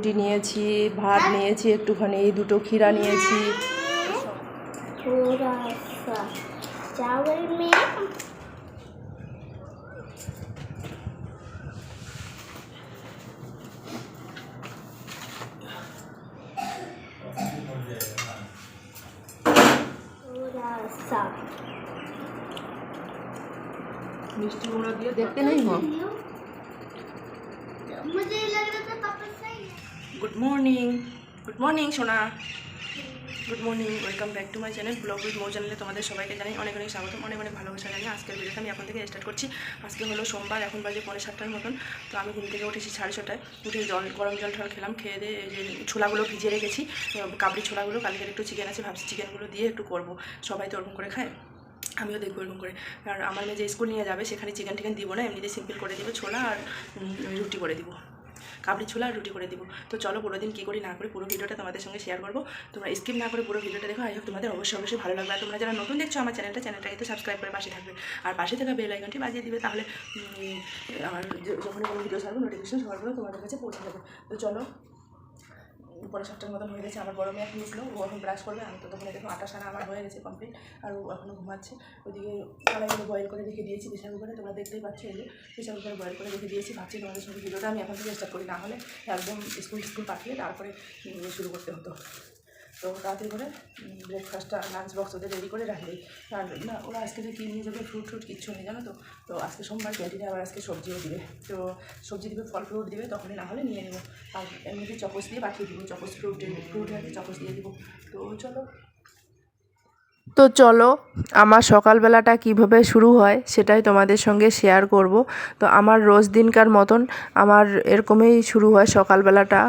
রুটি নিয়েছি ভাত নিয়েছি একটুখানি দুটো ক্ষীরা নিয়েছি थोड़ा सा चावल में थोड़ा सा মিষ্টি গুঁড়ো দিয়ে দেখতে নেই গো मुझे लग रहा था पापा सही है গুড মর্নিং গুড মর্নিং সোনা good morning welcome back to my channel blog with মো চ্যানেলে তোমাদের সবাইকে জানাই অনেক অনেক স্বাগতম, অনেক অনেক ভালোবাসা জানি আজকের ভিডিওটা আমি এখন থেকে স্টার্ট করছি। আজকে হলো সোমবার, এখন বাজে পনেরো সাতটার মতন। তো আমি ঘুম থেকে উঠেছি সাড়ে ছটায়। উঠে জল, গরম জল ঠল খেলাম, খেয়ে দিয়ে যে ছোলাগুলো ভিজিয়ে রেখেছি কাবলি ছোলাগুলো, কালকের একটু চিকেন আছে, ভাবছি চিকেনগুলো দিয়ে একটু করব। সবাই তো ওরকম করে খায়, আমিও দেখব এরকম করে। আর আমার মেয়ে যে স্কুল নিয়ে যাবে, সেখানে চিকেন টিকেন দিব না এমনিতে সিম্পল করে দিব ছোলা আর রুটি করে দিব। কাবলি ছোলা আর রুটি করে দেবো। তো চলো পুরো দিন কী করি না করে পুরো ভিডিওটা তোমাদের সঙ্গে শেয়ার করব। তোমরা স্কিপ না করে পুরো ভিডিওটা দেখো। আই হোক তোমাদের অবশ্যই অবশ্যই ভালো লাগবে। আর তোমরা যারা নতুন দেখছ আমার চ্যানেলটা চ্যানেলটাকে তো সাবস্ক্রাইব করে পাশে থাকবে। আর পাশে থাকা বেল আইকনটি বাজিয়ে দিবে তাহলে আমার যখন কোনো ভিডিও ছাড়বো নোটিফিকেশন সবার তোমাদের কাছে পৌঁছে যাবে। তো চলো পরে সাতটার মতন হয়ে গেছে, আমার বড় মেয়ে এখন উঠল, ও এখন ব্রাশ করবে, আমি তখন দেখো আটা সারা আমার হয়ে গেছে কমপ্লিট আর ও এখনও ঘুমাচ্ছে। ওইদিকে কড়াইগুলো বয়েল করে রেখে দিয়েছি প্রেশার কুকারে তোমরা দেখতেই পাচ্ছ এই যে প্রেশার কুকারে বয়েল করে রেখে দিয়েছি, ভাবছি তোমাদের সঙ্গে ভিডিওটা আমি এখন থেকে স্টার্ট করি, না হলে একদম স্কুল স্কুল পাঠিয়ে তারপরে শুরু করতে হতো। তো তাড়াতাড়ি করে ব্রেকফাস্টটা লাঞ্চ বক্স ওদের রেডি করে রাখি। দিই আর না, ওরা আজকে যে কী নিয়ে যাবে ফ্রুট ফ্রুট কিচ্ছু নেই, জানো তো? তো আজকে সোমবার ক্যান্টিনে আবার আজকে সবজিও দিবে। তো সবজি দিবে, ফল ফ্রুট দিবে, তখনই না হলে নিয়ে নেব। আর এমনিতে চকস দিয়ে পাঠিয়ে দিব চকস ফ্রুট ফ্রুট আছে চকস দিয়ে দিব। তো চলো তো চলো, আমার সকালবেলাটা কীভাবে শুরু হয় সেটাই তোমাদের সঙ্গে শেয়ার করব। তো আমার রোজ দিনকার মতন আমার এরকমই শুরু হয় সকালবেলাটা।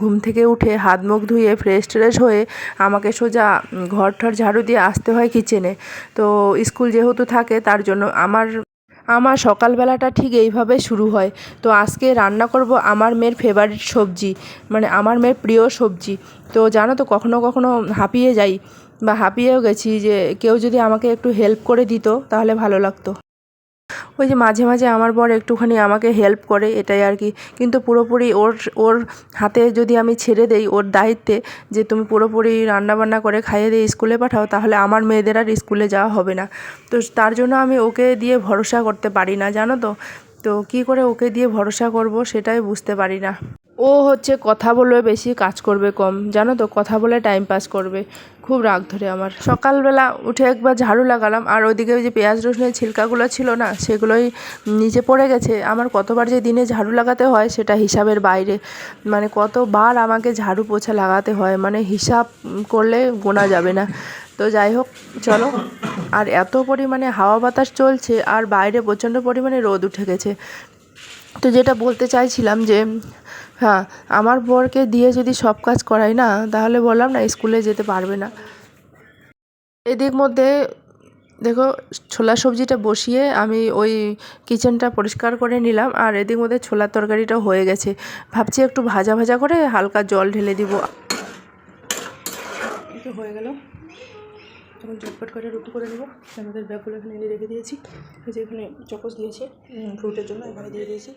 ঘুম থেকে উঠে হাত মুখ ধুয়ে ফ্রেশ ট্রেশ হয়ে আমাকে সোজা ঘর ঠর ঝাড়ু দিয়ে আসতে হয় কিচেনে তো স্কুল যেহেতু থাকে তার জন্য আমার আমার সকালবেলাটা ঠিক এইভাবে শুরু হয়। তো আজকে রান্না করব আমার মেয়ের ফেভারিট সবজি মানে আমার মেয়ের প্রিয় সবজি। তো জানো তো কখনো কখনো হাঁপিয়ে যাই। বা হাঁপিয়েও গেছি যে কেউ যদি আমাকে একটু হেল্প করে দিত, তাহলে ভালো লাগতো। ওই যে মাঝে মাঝে আমার বর একটুখানি আমাকে হেল্প করে, এটাই আর কি। কিন্তু পুরোপুরি ওর ওর হাতে যদি আমি ছেড়ে দেই, ওর দায়িত্বে যে তুমি পুরোপুরি রান্নাবান্না করে খাইয়ে দিয়ে স্কুলে পাঠাও, তাহলে আমার মেয়েদের আর স্কুলে যাওয়া হবে না। তো তার জন্য আমি ওকে দিয়ে ভরসা করতে পারি না, জানো তো? তো কী করে ওকে দিয়ে ভরসা করব সেটাই বুঝতে পারি না। ও হচ্ছে কথা বলবে, বেশি কাজ করবে কম। জানো তো, কথা বলে টাইম পাস করবে। খুব রাগ ধরে আমার। সকালবেলা উঠে একবার ঝাড়ু লাগালাম, আর ওইদিকে ওই যে পেঁয়াজ, রসুনের ছিলকাগুলো ছিল না, সেগুলোই নিচে পড়ে গেছে। আমার কতবার যে দিনে ঝাড়ু লাগাতে হয়, সেটা হিসাবের বাইরে। মানে কতবার আমাকে ঝাড়ু পোছা লাগাতে হয় মানে হিসাব করলে গোনা যাবে না। তো যাই হোক, চলো। আর এত পরিমাণে হাওয়া বাতাস চলছে, আর বাইরে প্রচণ্ড পরিমাণে রোদ উঠে গেছে। তো যেটা বলতে চাইছিলাম যে হ্যাঁ আমার বরকে দিয়ে যদি সব কাজ করাই না, তাহলে বললাম না স্কুলে যেতে পারবে না। এদিক মধ্যে দেখো ছোলা সবজিটা বসিয়ে আমি ওই কিচেনটা পরিষ্কার করে নিলাম, আর এদিক মধ্যে ছোলার তরকারিটাও হয়ে গেছে। ভাবছি একটু ভাজা ভাজা করে হালকা জল ঢেলে দিব। হয়ে গেল। তখন ঝটপট করে রুটি করে নেব। আমাদের ব্যাগগুলো এখানে এনে রেখে দিয়েছি। যে এখানে চকস দিয়েছে ফ্রুটের জন্য এখানে দিয়ে দিয়েছি।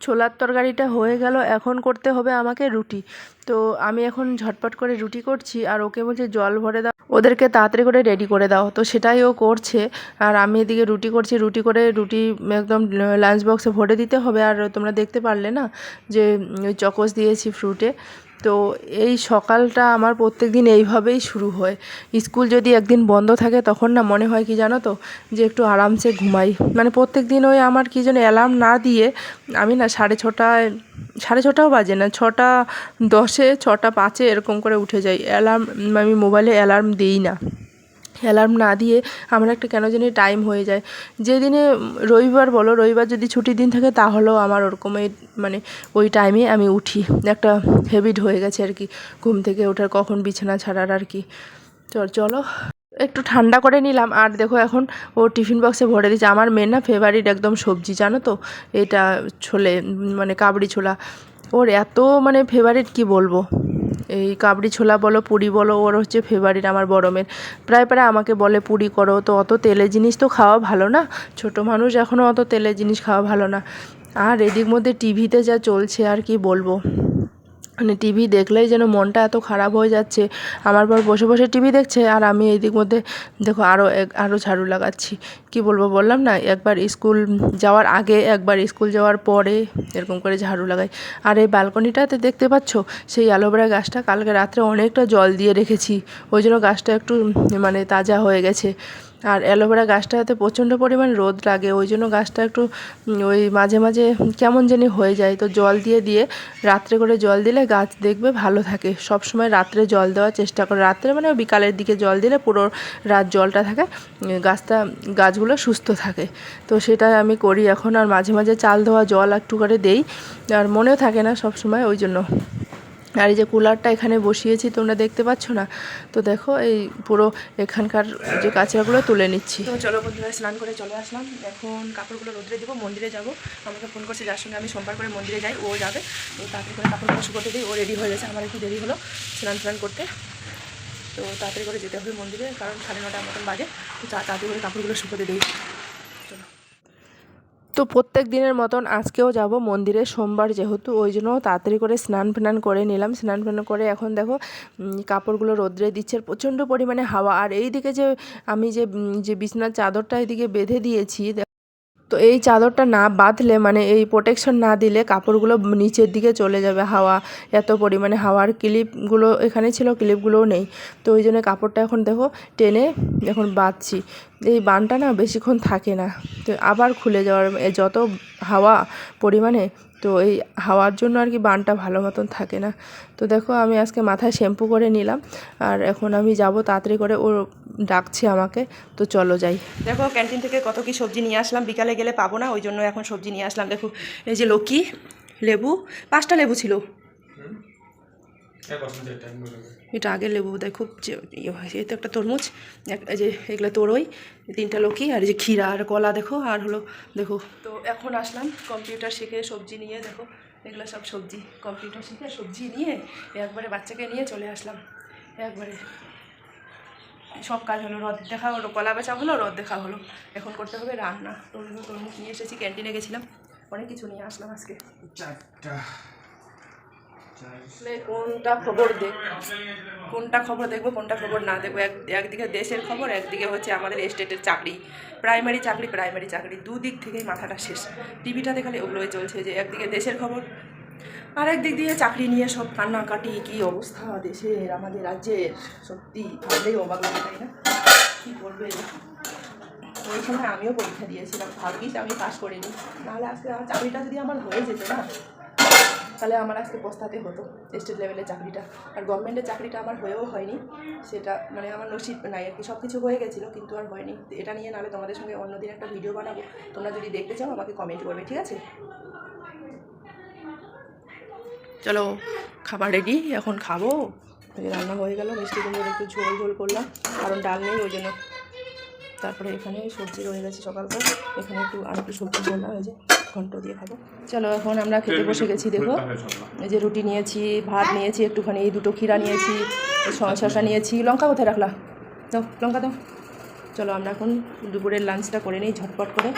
ছোলার তরকারিটা হয়ে গেল, এখন করতে হবে আমাকে রুটি। তো আমি এখন ঝটপট করে রুটি করছি আর ওকে বলছে, জল ভরে দাও, ওদেরকে তাড়াতাড়ি করে রেডি করে দাও। তো সেটাই ও করছে আর আমি এদিকে রুটি করছি, রুটি করে রুটি একদম লাঞ্চ বক্সে ভরে দিতে হবে। আর তোমরা দেখতে পারলে না যে চকস দিয়েছি ফ্রুটে তো এই সকালটা আমার প্রত্যেক দিন এইভাবেই শুরু হয়। স্কুল যদি একদিন বন্ধ থাকে তখন না মনে হয় কি জানো তো? যে একটু আরামসে ঘুমাই। মানে প্রত্যেক দিন ওই আমার কি যেন অ্যালার্ম না দিয়ে আমি না সাড়ে ছটায়, সাড়ে ছটাও বাজে না, ছটা দশে, ছটা পাঁচে এরকম করে উঠে যাই। অ্যালার্ম আমি মোবাইলে অ্যালার্ম দিই না। অ্যালার্ম না দিয়ে আমার একটা কেন জানি টাইম হয়ে যায়। যেদিনে রবিবার বলো, রবিবার যদি ছুটির দিন থাকে তাহলেও আমার ওরকমই মানে ওই টাইমে আমি উঠি। একটা হ্যাবিট হয়ে গেছে আর কি, ঘুম থেকে ওঠার কখন বিছানা ছাড়ার আর কি। চল চলো, একটু ঠান্ডা করে নিলাম। আর দেখো এখন ও টিফিন বক্সে ভরে দিচ্ছে আমার মেয়ের না ফেভারিট একদম সবজি, জানো তো? এটা ছোলে মানে কাবড়ি ছোলা। ওর এত মানে ফেভারিট কি বলব? এই কাবড়ি ছোলা বলো, পুরি বলো, ওর হচ্ছে ফেভারিট আমার বড় মেয়ের। প্রায় প্রায় আমাকে বলে, পুরি করো, তো অত তেলের জিনিস তো খাওয়া ভালো না। ছোট মানুষ এখনও অত তেলের জিনিস খাওয়া ভালো না। আর এদিক মধ্যে টিভিতে যা চলছে, আর কি বলব? মানে টিভি দেখলেই যেন মনটা এত খারাপ হয়ে যাচ্ছে। আমার পর বসে বসে টিভি দেখছে আর আমি এই দিক মধ্যে দেখো আরও আরও ঝাড়ু লাগাচ্ছি। কি বলব বললাম না? একবার স্কুল যাওয়ার আগে, একবার স্কুল যাওয়ার পরে এরকম করে ঝাড়ু লাগাই। আর এই ব্যালকনিটাতে দেখতে পাচ্ছ? সেই অ্যালোভেরা গাছটা কালকে রাত্রে অনেকটা জল দিয়ে রেখেছি। ওই জন্য গাছটা একটু মানে তাজা হয়ে গেছে। আর অ্যালোভেরা গাছটাতে প্রচণ্ড পরিমাণ রোদ লাগে, ওই জন্য গাছটা একটু ওই মাঝে মাঝে কেমন জানি হয়ে যায়। তো জল দিয়ে দিয়ে রাত্রে করে জল দিলে গাছ দেখবে ভালো থাকে। সব সময় রাত্রে জল দেওয়ার চেষ্টা করে। রাত্রে মানে বিকালের দিকে জল দিলে পুরো রাত জলটা থাকে গাছটা, গাছগুলো সুস্থ থাকে। তো সেটাই আমি করি এখন, আর মাঝে মাঝে চাল ধোয়া জল একটু করে দেই। আর মনেও থাকে না সব সময় ওই জন্য। আর এই যে কুলারটা এখানে বসিয়েছি, তোমরা দেখতে পাচ্ছ না? তো দেখো, এই পুরো এখানকার যে কাঁচরাগুলো তুলে নিচ্ছি। তো চলো বন্ধুরা, স্নান করে চলে আসলাম। এখন কাপড়গুলো রোদ্রে দেবো, মন্দিরে যাব। আমাকে ফোন করছে, যার সঙ্গে আমি সোমবার করে মন্দিরে যাই, ও যাবে। তো তাড়াতাড়ি করে কাপড়গুলো শুকোতে দিই, ও রেডি হয়ে গেছে, আমার একটু দেরি হলো স্নান স্নান করতে। তো তাড়াতাড়ি করে যেতে হবে মন্দিরে, কারণ সাড়ে নটার মতন বাজে। তো তাড়াতাড়ি করে কাপড়গুলো শুকোতে দিই। তো প্রত্যেক দিনের মতন আজকেও যাব মন্দিরে, সোমবার যেহেতু, ওই জন্য তাড়াতাড়ি করে স্নান ফ্নান করে নিলাম। স্নান ফ্নান করে এখন দেখো কাপড়গুলো রোদ্রে দিচ্ছে, প্রচণ্ড পরিমাণে হাওয়া। আর এই দিকে যে আমি যে যে বিছনার চাদরটা এদিকে বেঁধে দিয়েছি তো এই চাদরটা না বাঁধলে মানে এই প্রোটেকশন না দিলে কাপড়গুলো নিচের দিকে চলে যাবে হাওয়া। এত পরিমাণে হাওয়ার ক্লিপগুলো এখানে ছিল ক্লিপগুলোও নেই। তো ওই জন্য কাপড়টা এখন দেখো টেনে এখন বাঁধছি। এই বানটা না বেশিক্ষণ থাকে না। তো আবার খুলে যাওয়ার যত হাওয়া পরিমাণে তো এই হাওয়ার জন্য আর কি বানটা ভালো মতন থাকে না। তো দেখো আমি আজকে মাথায় শ্যাম্পু করে নিলাম আর এখন আমি যাব তাড়াতাড়ি করে, ও ডাকছে আমাকে। তো চলো যাই। দেখো, ক্যান্টিন থেকে কত কি সবজি নিয়ে আসলাম, বিকালে গেলে পাবো না, ওই জন্য এখন সবজি নিয়ে আসলাম। দেখো, এই যে লক্ষ্মী লেবু, পাঁচটা লেবু ছিল। এটা আগে লেবু দেয় খুব যে ইয়ে হয় এই তো একটা তরমুজ এক- এই যে এগুলো তোরই তিনটা লোকি আর এই যে ক্ষীরা আর কলা দেখো আর হলো দেখো। তো এখন আসলাম কম্পিউটার শিখে সবজি নিয়ে দেখো এগুলো সব সবজি কম্পিউটার শিখে সবজি নিয়ে একবারে বাচ্চাকে নিয়ে চলে আসলাম। একবারে সব কাজ হলো রদ দেখা হলো কলা বেচা হলো রদ দেখা হলো। এখন করতে হবে রান্না। তরমুজ তরমুজ নিয়ে এসেছি ক্যান্টিনে গেছিলাম অনেক কিছু নিয়ে আসলাম আজকে। চারটা। কোনটা খবর দেখ কোনটা খবর দেখব, কোনটা খবর না দেখব। এক একদিকে দেশের খবর, একদিকে হচ্ছে আমাদের স্টেটের চাকরি। প্রাইমারি চাকরি প্রাইমারি চাকরি। দুদিক থেকেই মাথাটা শেষ। টিভিটা দেখালে ওগুলোই চলছে যে একদিকে দেশের খবর আর একদিক দিয়ে চাকরি নিয়ে সব কান্নাকাটি। কী অবস্থা দেশের, আমাদের রাজ্যের সত্যি ভাবলেই অবাক লাগে তাই না? কী করবে ওই সময় আমিও পরীক্ষা দিয়েছিলাম। ভাগ্যিস আমি পাশ করিনি। নাহলে আজকে আমার চাকরিটা যদি আমার হয়ে যেত না তাহলে আমার আজকে পস্তাতে হতো স্টেট লেভেলের চাকরিটা। আর গভর্নমেন্টের চাকরিটা আমার হয়েও হয়নি। সেটা মানে আমার নসিব নাই আর কি সব কিছু হয়ে গেছিল কিন্তু আর হয়নি। এটা নিয়ে নাহলে তোমাদের সঙ্গে অন্যদিন একটা ভিডিও বানাবো। তোমরা যদি দেখতে চাও আমাকে কমেন্ট করবে, ঠিক আছে? চলো, খাবার রেডি এখন খাব। রান্না হয়ে গেল, মিষ্টি কুমড়োর একটু ঝোল ঝোল করলাম, কারণ ডাল নেই ওই জন্য। তারপরে এখানে সবজি রয়ে গেছে সকালকার এখানে একটু আর একটু সবজি এই যে। ঘন্ট দিয়ে খাব। চলো এখন আমরা খেতে বসে গেছি দেখো। এই যে রুটি নিয়েছি ভাত নিয়েছি একটুখানি এই দুটো ক্ষীরা নিয়েছি শশা নিয়েছি। লঙ্কা কোথায় রাখলা? তো লঙ্কা তো চলো আমরা এখন দুপুরের লাঞ্চটা করে নিই ঝটপট করে।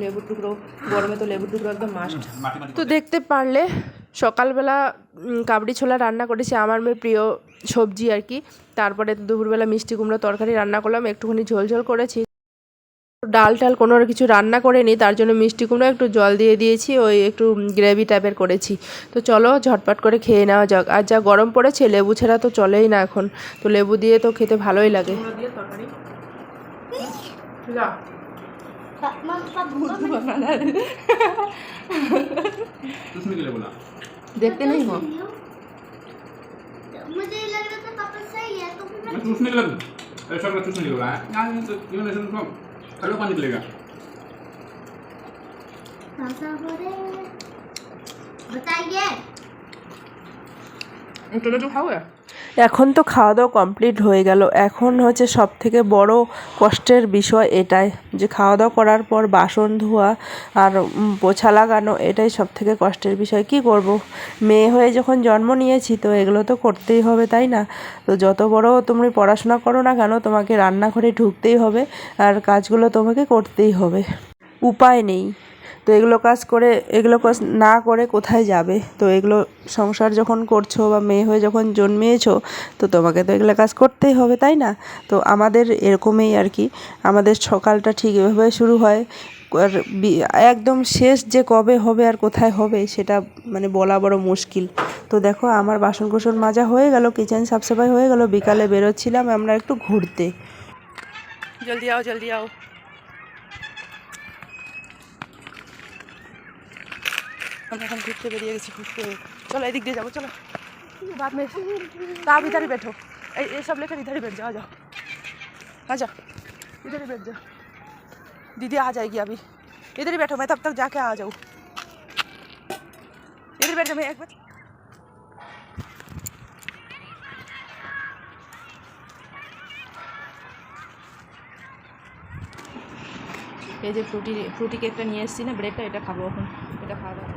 লেবুর টুকরো গরমে তো লেবুর টুকরো একদম মাস্ট তো দেখতে পারলে সকালবেলা কাবড়ি ছোলা রান্না করেছি। আমার মেয়ের প্রিয় সবজি আর কি। তারপরে দুপুরবেলা মিষ্টি কুমড়ো তরকারি রান্না করলাম। একটুখানি ঝোল ঝোল করেছি। ডাল টাল কোনো কিছু রান্না করেনি, তার জন্য মিষ্টি কুমড়ো একটু জল দিয়ে দিয়েছি, ওই একটু গ্রেভি টাইপের করেছি। তো চলো ঝটপট করে খেয়ে নেওয়া যাক। আর যা গরম পড়েছে, লেবু ছাড়া তো চলেই না এখন। তো লেবু দিয়ে তো খেতে ভালোই লাগে। पापा देखते नहीं हो। मुझे लग रहा था पापा सही है तो मैं चूसने के लग। ऐसा कर नहीं के रहा है यार ये ये लेसन को कल पानी निकलेगा? पापा बोले बताइए। इतना जो खाओ है। এখন তো খাওয়া দাওয়া কমপ্লিট হয়ে গেল। এখন হচ্ছে সব থেকে বড় কষ্টের বিষয় এটাই, যে খাওয়া দাওয়া করার পর বাসন ধোয়া আর পোছা লাগানো, এটাই সব থেকে কষ্টের বিষয়। কি করব? মেয়ে হয়ে যখন জন্ম নিয়েছি তো এগুলো তো করতেই হবে, তাই না? তো যত বড় তুমি পড়াশোনা করো না কেন, তোমাকে রান্নাঘরে ঢুকতেই হবে আর কাজগুলো তোমাকে করতেই হবে। উপায় নেই। তো এগুলো কাজ করে, এগুলো কাজ না করে কোথায় যাবে? তো এগুলো সংসার যখন করছ বা মেয়ে হয়ে যখন জন্মিয়েছো, তো তোমাকে তো এগুলো কাজ করতেই হবে, তাই না? তো আমাদের এরকমই আর কি। আমাদের সকালটা ঠিক এভাবে শুরু হয়। আর একদম শেষ যে কবে হবে আর কোথায় হবে, সেটা মানে বলা বড় মুশকিল। তো দেখো, আমার বাসন কোসন মাজা হয়ে গেল, কিচেন সাফসাফাই হয়ে গেল, বিকালে বেরোচ্ছিলাম আমরা একটু ঘুরতে। জলদি আও জলদি আও। আমরা এখন ঘুরতে বেরিয়ে গেছি ঘুরতে চলো এদিক দিয়ে যাবো চলো बाद में तो आप इधर ही बैठो ए- ये सब लेकर इधर ही बैठ जाओ आ जाओ आ जाओ इधर ही बैठ जाओ दीदी आ जाएगी अभी इधर ही बैठो मैं तब तक जाके आ जाऊँ इधर बैठ जाओ मैं एक बार এই যে ফ্রুটি ফ্রুটি কেকটা নিয়ে এসেছি না ব্রেডটা এটা খাবো এখন এটা খাওয়া দাওয়া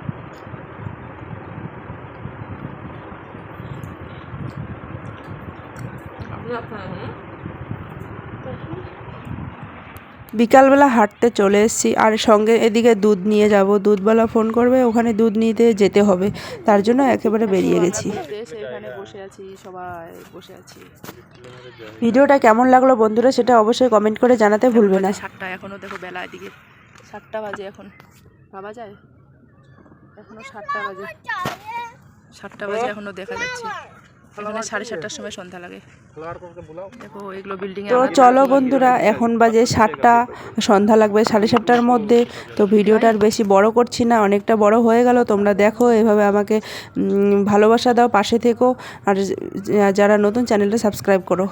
বিকালবেলা হাঁটতে চলে এসেছি, আর সঙ্গে এদিকে দুধ নিয়ে যাব। দুধওয়ালা ফোন করবে, ওখানে দুধ নিতে যেতে হবে। তার জন্য একেবারে বেরিয়ে গেছি। বসে আছি সবাই বসে আছি ভিডিওটা কেমন লাগল বন্ধুরা সেটা অবশ্যই কমেন্ট করে জানাতে ভুলবে না। সাতটা এখনও দেখো বেলা এদিকে। সাতটা বাজে এখন। ভাবা যায়? এখনও সাতটা বাজে। সাতটা বাজে এখনও দেখা যাচ্ছে। এখানে সাড়ে সাতটার সময় সন্ধ্যা লাগে। দেখো এগুলো বিল্ডিং তো চলো বন্ধুরা এখন বাজে সাতটা সন্ধ্যা লাগবে সাড়ে সাতটার মধ্যে। তো ভিডিওটা আর বেশি বড় করছি না অনেকটা বড় হয়ে গেল। তোমরা দেখো এভাবে আমাকে ভালোবাসা দাও পাশে থেকো। আর যারা নতুন চ্যানেলটা সাবস্ক্রাইব করো।